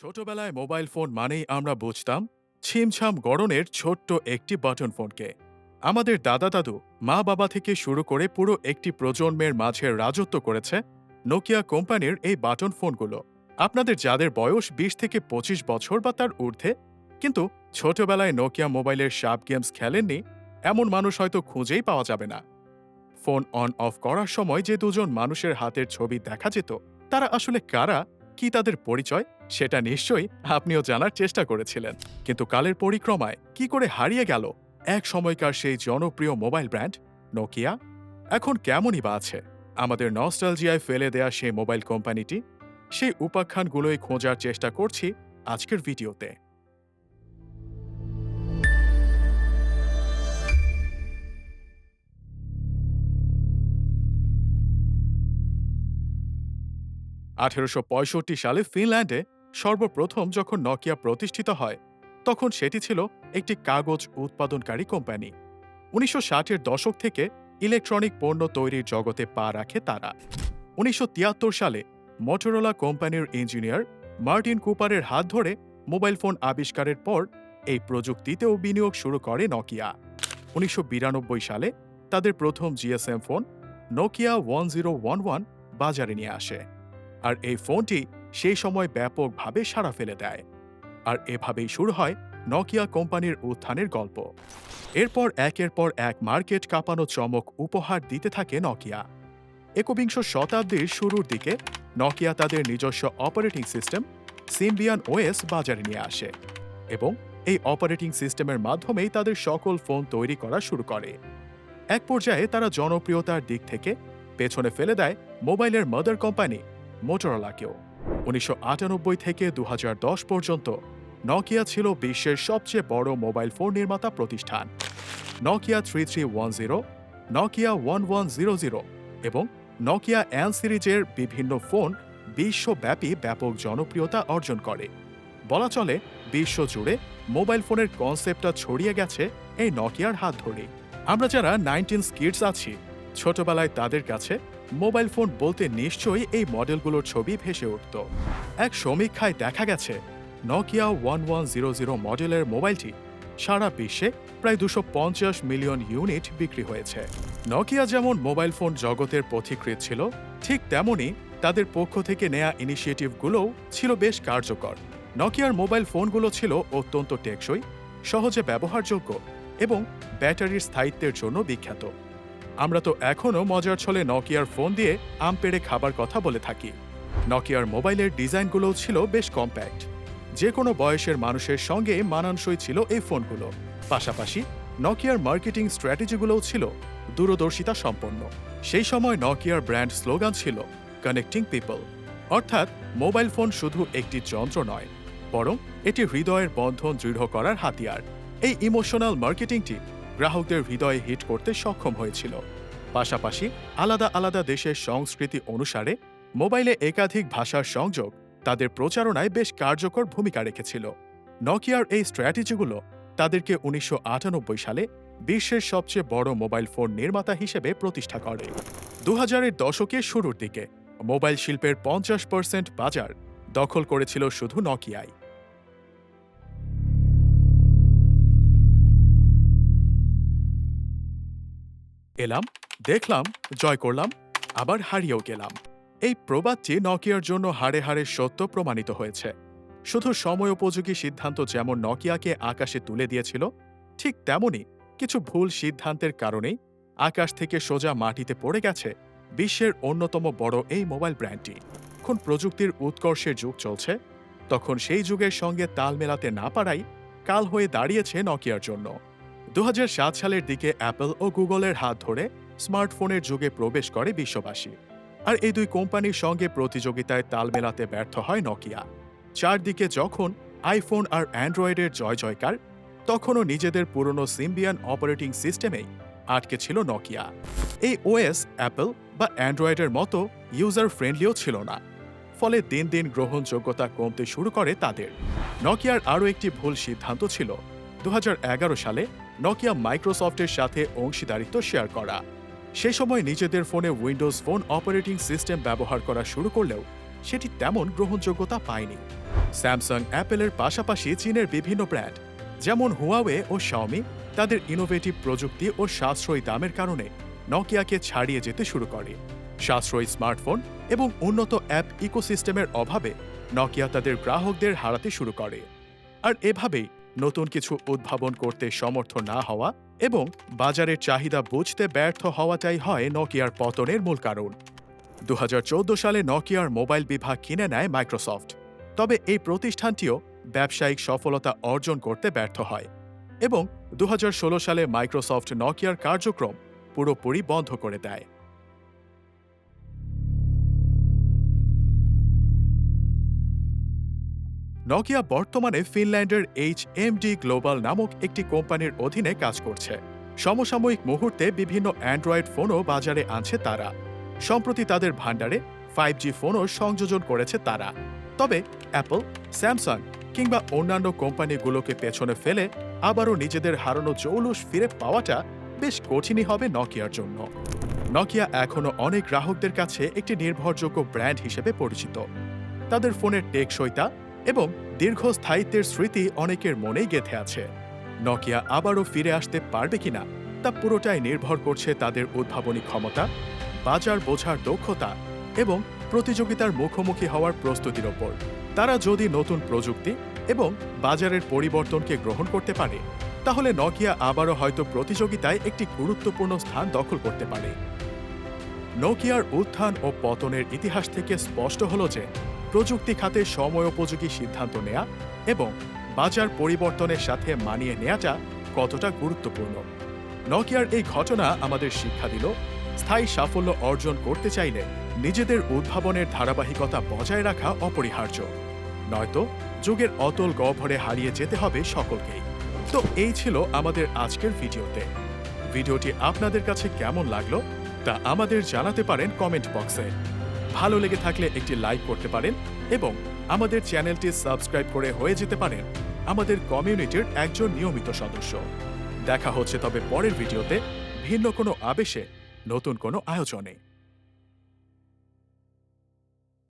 ছোটবেলায় mobile phone মানেই আমরা বুঝতাম, ছিমছাম গড়নের ছোট্ট একটি বাটন ফোনকে। আমাদের দাদা দাদু, মা বাবা থেকে শুরু করে পুরো একটি প্রজন্মের মাঝে রাজত্ব করেছে নোকিয়া কোম্পানির এই বাটন ফোনগুলো। আপনাদের যাদের বয়স বিশ থেকে পঁচিশ বছর বা তার ঊর্ধ্বে, কিন্তু ছোটবেলায় নোকিয়া মোবাইলের শার্প গেমস খেলেননি, এমন মানুষ হয়তো খুঁজেই পাওয়া যাবে না। ফোন অন অফ করার সময় যে দুজন মানুষের হাতের ছবি দেখা যেত, তারা আসলে কারা কি তাদের পরিচয়? সেটা নিশ্চয়ই আপনিও জানার চেষ্টা করেছিলেন। কিন্তু কালের পরিক্রমায় কি করে হারিয়ে গেল? এক সময়কার সেই জনপ্রিয় মোবাইল ব্র্যান্ড নোকিয়া? এখন কেমনই বা আছে? আমাদের নস্টালজিয়ায় ফেলে দেয়া সেই মোবাইল কোম্পানিটি? সেই উপাখ্যানগুলোই খোঁজার চেষ্টা করছি আজকের ভিডিওতে। আঠেরোশো পঁয়ষট্টি সালে ফিনল্যান্ডে সর্বপ্রথম যখন নকিয়া প্রতিষ্ঠিত হয়, তখন সেটি ছিল একটি কাগজ উৎপাদনকারী কোম্পানি। উনিশশো ষাটের দশক থেকে ইলেকট্রনিক পণ্য তৈরির জগতে পা রাখে তারা। উনিশশো তিয়াত্তর সালে মোটরোলা কোম্পানির ইঞ্জিনিয়ার মার্টিন কুপারের হাত ধরে মোবাইল ফোন আবিষ্কারের পর এই প্রযুক্তিতেও বিনিয়োগ শুরু করে নকিয়া। উনিশশো বিরানব্বই সালে তাদের প্রথম GSM phone Nokia one zero one one বাজারে নিয়ে আসে। আর এই ফোনটি সেই সময় ব্যাপকভাবে সাড়া ফেলে দেয়। আর এভাবেই শুরু হয় নকিয়া কোম্পানির উত্থানের গল্প। এরপর একের পর এক মার্কেট কাঁপানো চমক উপহার দিতে থাকে নকিয়া। একবিংশ শতাব্দীর শুরুর দিকে নকিয়া তাদের নিজস্ব অপারেটিং সিস্টেম সিম্বিয়ান ওএস বাজারে নিয়ে আসে এবং এই অপারেটিং সিস্টেমের মাধ্যমেই তাদের সকল ফোন তৈরি করা শুরু করে। এক পর্যায়ে তারা জনপ্রিয়তার দিক থেকে পেছনে ফেলে দেয় মোবাইলের মাদার কোম্পানি মোটরোলাকেও। উনিশশো থেকে দু হাজার দশ পর্যন্ত নকিয়া ছিল বিশ্বের সবচেয়ে বড় মোবাইল ফোন নির্মাতা প্রতিষ্ঠান। Nokia three three one zero, Nokia one one zero zero এবং নকিয়া অ্যান সিরিজের বিভিন্ন ফোন বিশ্বব্যাপী ব্যাপক জনপ্রিয়তা অর্জন করে। বলা চলে, বিশ্বজুড়ে মোবাইল ফোনের কনসেপ্টটা ছড়িয়ে গেছে এই নকিয়ার হাত ধরে আমরা যারা নাইনটিন স্কিডস আছি, ছোটবেলায় তাদের কাছে মোবাইল ফোন বলতে নিশ্চয়ই এই মডেলগুলোর ছবি ভেসে উঠত। এক সমীক্ষায় দেখা গেছে Nokia one one zero zero মডেলের মোবাইলটি সারা বিশ্বে প্রায় দুশো পঞ্চাশ মিলিয়ন ইউনিট বিক্রি হয়েছে। নকিয়া যেমন মোবাইল ফোন জগতের পথিকৃৎ ছিল, ঠিক তেমনই তাদের পক্ষ থেকে নেয়া ইনিশিয়েটিভগুলোও ছিল বেশ কার্যকর। নকিয়ার মোবাইল ফোনগুলো ছিল অত্যন্ত টেকসই, সহজে ব্যবহারযোগ্য এবং ব্যাটারির স্থায়িত্বের জন্য বিখ্যাত। আমরা তো এখনও মজার ছলে নকিয়ার ফোন দিয়ে আম পেড়ে খাবার কথা বলে থাকি। নকিয়ার মোবাইলের ডিজাইনগুলোও ছিল বেশ কম্প্যাক্ট। যে কোনো বয়সের মানুষের সঙ্গে মানানসই ছিল এই ফোনগুলো। পাশাপাশি নকিয়ার মার্কেটিং স্ট্র্যাটেজিগুলোও ছিল দূরদর্শিতা সম্পন্ন। সেই সময় নকিয়ার ব্র্যান্ড স্লোগান ছিল কানেক্টিং পিপল অর্থাৎ মোবাইল ফোন শুধু একটি যন্ত্র নয়, বরং এটি হৃদয়ের বন্ধন দৃঢ় করার হাতিয়ার। এই ইমোশনাল মার্কেটিংটি গ্রাহকদের হৃদয়ে হিট করতে সক্ষম হয়েছিল। পাশাপাশি আলাদা আলাদা দেশের সংস্কৃতি অনুসারে মোবাইলে একাধিক ভাষার সংযোগ তাদের প্রচারণায় বেশ কার্যকর ভূমিকা রেখেছিল। নকিয়ার এই স্ট্র্যাটেজিগুলো তাদেরকে উনিশশো আটানব্বই সালে বিশ্বের সবচেয়ে বড় মোবাইল ফোন নির্মাতা হিসেবে প্রতিষ্ঠা করে। দু হাজারের দশকের শুরুর দিকে মোবাইল শিল্পের পঞ্চাশ পার্সেন্ট বাজার দখল করেছিল শুধু নকিয়াই এলাম, দেখলাম, জয় করলাম, আবার হারিয়েও গেলাম। এই প্রবাদটি নকিয়ার জন্য হাড়ে হাড়ে সত্য প্রমাণিত হয়েছে। শুধু সময় উপযোগী সিদ্ধান্ত যেমন নকিয়াকে আকাশে তুলে দিয়েছিল, ঠিক তেমনি কিছু ভুল সিদ্ধান্তের কারণেই আকাশ থেকে সোজা মাটিতে পড়ে গেছে বিশ্বের অন্যতম বড় এই মোবাইল ব্র্যান্ডটি। এখন প্রযুক্তির উৎকর্ষের যুগ চলছে, তখন সেই যুগের সঙ্গে তাল মেলাতে না পারাই কাল হয়ে দাঁড়িয়েছে নকিয়ার জন্য। দু হাজার সাত সালের দিকে অ্যাপল ও গুগলের হাত ধরে স্মার্টফোনের যুগে প্রবেশ করে বিশ্ববাসী। আর এই দুই কোম্পানির সঙ্গে প্রতিযোগিতায় তাল মেলাতে ব্যর্থ হয় নকিয়া। চারদিকে যখন আইফোন আর অ্যান্ড্রয়েডের জয় জয়কার, তখনও নিজেদের পুরনো সিম্বিয়ান অপারেটিং সিস্টেমেই আটকে ছিল নকিয়া। এই ওএস, অ্যাপল বা অ্যান্ড্রয়েডের মতো ইউজার ফ্রেন্ডলিও ছিল না। ফলে দিন দিন গ্রহণযোগ্যতা কমতে শুরু করে তাদের। নকিয়ার আরও একটি ভুল সিদ্ধান্ত ছিল। দু হাজার এগারো সালে নকিয়া মাইক্রোসফটের সাথে অংশীদারিত্ব শেয়ার করা। সে সময় নিজেদের ফোনে উইন্ডোজ ফোন অপারেটিং সিস্টেম ব্যবহার করা শুরু করলেও সেটি তেমন গ্রহণযোগ্যতা পায়নি। স্যামসাং অ্যাপেলের পাশাপাশি চীনের বিভিন্ন ব্র্যান্ড যেমন হুয়াওয়ে ও শাওমি তাদের ইনোভেটিভ প্রযুক্তি ও সাশ্রয়ী দামের কারণে নকিয়াকে ছাড়িয়ে যেতে শুরু করে। সাশ্রয়ী স্মার্টফোন এবং উন্নত অ্যাপ ইকোসিস্টেমের অভাবে নকিয়া তাদের গ্রাহকদের হারাতে শুরু করে। আর এভাবেই নতুন কিছু উদ্ভাবন করতে সমর্থ না হওয়া এবং বাজারের চাহিদা বুঝতে ব্যর্থ হওয়াটাই হয় নকিয়ার পতনের মূল কারণ। দু হাজার চৌদ্দ সালে নকিয়ার মোবাইল বিভাগ কিনে নেয় মাইক্রোসফট। তবে এই প্রতিষ্ঠানটিও ব্যবসায়িক সফলতা অর্জন করতে ব্যর্থ হয় এবং দুহাজার ষোলো সালে মাইক্রোসফট নকিয়ার কার্যক্রম পুরোপুরি বন্ধ করে দেয়। নকিয়া বর্তমানে ফিনল্যান্ডের এইচ এমডি গ্লোবাল নামক একটি কোম্পানির অধীনে কাজ করছে। সমসাময়িক মুহূর্তে বিভিন্ন অ্যান্ড্রয়েড ফোনও বাজারে আনছে তারা। সম্প্রতি তাদের ভাণ্ডারে ফাইভ জি ফোনও সংযোজন করেছে তারা। তবে অ্যাপল, স্যামসাং কিংবা অন্যান্য কোম্পানিগুলোকে পেছনে ফেলে আবারও নিজেদের হারানো জৌলুস ফিরে পাওয়াটা বেশ কঠিনই হবে নকিয়ার জন্য। নকিয়া এখনও অনেক গ্রাহকদের কাছে একটি নির্ভরযোগ্য ব্র্যান্ড হিসেবে পরিচিত। তাদের ফোনের টেকসইতা এবং দীর্ঘস্থায়িত্বের স্মৃতি অনেকের মনেই গেঁথে আছে। নকিয়া আবারও ফিরে আসতে পারবে কিনা তা পুরোটাই নির্ভর করছে তাদের উদ্ভাবনী ক্ষমতা, বাজার বোঝার দক্ষতা এবং প্রতিযোগিতার মুখোমুখি হওয়ার প্রস্তুতির ওপর। তারা যদি নতুন প্রযুক্তি এবং বাজারের পরিবর্তনকে গ্রহণ করতে পারে, তাহলে নকিয়া আবারও হয়তো প্রতিযোগিতায় একটি গুরুত্বপূর্ণ স্থান দখল করতে পারে। নোকিয়ার উত্থান ও পতনের ইতিহাস থেকে স্পষ্ট হল যে প্রযুক্তি খাতে সময়োপযোগী সিদ্ধান্ত নেয়া এবং বাজার পরিবর্তনের সাথে মানিয়ে নেওয়াটা কতটা গুরুত্বপূর্ণ। নকিয়ার এই ঘটনা আমাদের শিক্ষা দিল, স্থায়ী সাফল্য অর্জন করতে চাইলে নিজেদের উদ্ভাবনের ধারাবাহিকতা বজায় রাখা অপরিহার্য। নয়তো যুগের অতল গহ্বরে হারিয়ে যেতে হবে সকলকেই। তো এই ছিল আমাদের আজকের ভিডিওতে। ভিডিওটি আপনাদের কাছে কেমন লাগল তা আমাদের জানাতে পারেন কমেন্ট বক্সে। ভালো লেগে থাকলে একটি লাইক করতে পারেন এবং আমাদের চ্যানেলটি সাবস্ক্রাইব করে হয়ে যেতে পারেন আমাদের কমিউনিটির একজন নিয়মিত সদস্য। দেখা হচ্ছে তবে পরের ভিডিওতে ভিন্ন কোনো আবেশে নতুন কোনো আয়োজনে।